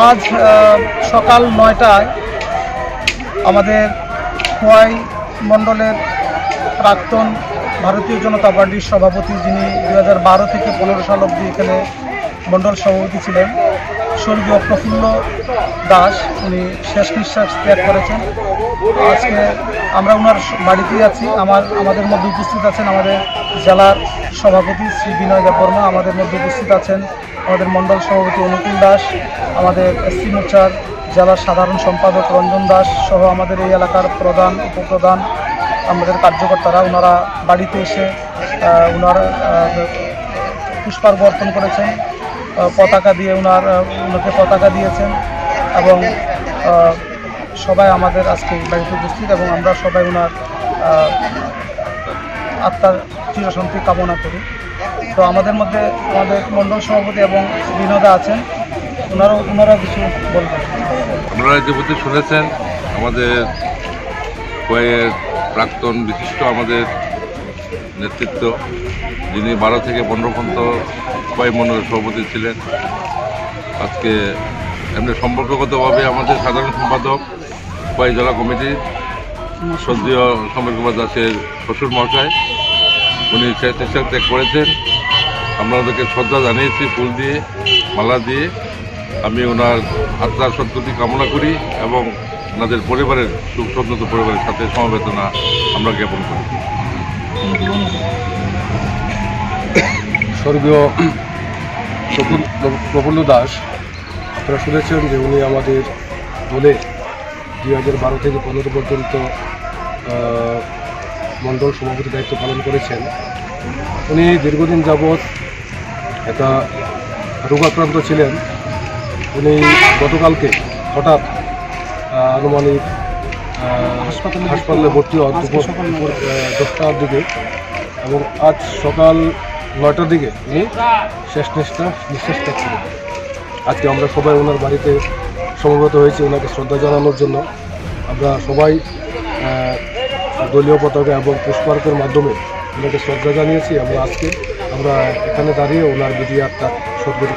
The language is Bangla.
আজ সকাল নয়টায় আমাদের খোয়াই মণ্ডলের প্রাক্তন ভারতীয় জনতা পার্টির সভাপতি যিনি দু হাজার বারো থেকে পনেরো সাল অবধি এখানে মণ্ডল সভাপতি ছিলেন স্বর্গীয় প্রফুল্ল দাস, উনি শেষ নিঃশ্বাস ত্যাগ করেছেন। আজকে আমরা ওনার বাড়িতেই আছি। আমার, আমাদের মধ্যে উপস্থিত আছেন আমাদের জেলার সভাপতি শ্রী বিনয় দেববর্মা আমাদের মধ্যে উপস্থিত আছেন আমাদের মণ্ডল সভাপতি অনুকূল দাস, আমাদের এসসি মোর্চার জেলার সাধারণ সম্পাদক রঞ্জন দাস সহ আমাদের এই এলাকার প্রধান, উপপ্রধান, আমাদের কার্যকর্তারা ওনারা বাড়িতে এসে ওনার পুষ্পার্ঘ অর্পণ করেছেন। পতাকা দিয়ে ওনার ওনাকে পতাকা দিয়েছেন এবং সবাই আমাদের আজকে বাড়িতে উপস্থিত এবং আমরা সবাই ওনার আত্মার চিরশান্তি কামনা করি। তো আমাদের মধ্যে আমাদের মণ্ডল সভাপতি এবং বিনোদা আছেন ওনারাও ওনারাও কিছু বলবেন। আপনারা ইতিমধ্যে শুনেছেন, আমাদের প্রাক্তন বিশিষ্ট আমাদের নেতৃত্ব যিনি বারো থেকে পনেরো পর্যন্ত কয়েক মন্ডলের সভাপতি ছিলেন, আজকে এমনি সম্পর্কগতভাবে আমাদের সাধারণ সম্পাদক কয়েক জেলা কমিটির সদ্রীয় সমীর কুমার দাসের শ্বশুর মহাশয়, উনি শেষ ত্যাগ করেছেন। আমরা ওদেরকে শ্রদ্ধা জানিয়েছি, ফুল দিয়ে, মালা দিয়ে। আমি ওনার আত্মার সদ্গতি কামনা করি এবং ওনাদের পরিবারের সুখ পরিবারের সাথে সমবেদনা আমরা জ্ঞাপন করি। স্বর্গীয় প্রফুল্ল দাস আপনারা শুনেছেন যে উনি আমাদের দলে দুই হাজার বারো থেকে পনেরো পর্যন্ত মণ্ডল সভাপতি দায়িত্ব পালন করেছেন। উনি দীর্ঘদিন যাবৎ একটা রোগাক্রান্ত ছিলেন। উনি গতকালকে হঠাৎ আনুমানিক হাসপাতালে হাসপাতালে ভর্তি দুপুর, দশটার দিকে। এবং আজ সকাল নয়টার দিকে? উনি শেষ নিঃশ্বাস নিঃশ্বাস ত্যাগ। আজকে আমরা সবাই ওনার বাড়িতে সমবেত হয়েছি, ওনাকে শ্রদ্ধা জানানোর জন্য। আমরা সবাই দলীয় পতাকা এবং পুষ্পার্কের মাধ্যমে ওনাকে শ্রদ্ধা জানিয়েছি এবং আজকে আমরা এখানে দাঁড়িয়ে ওনার বিধি আত্মা সদ্গতি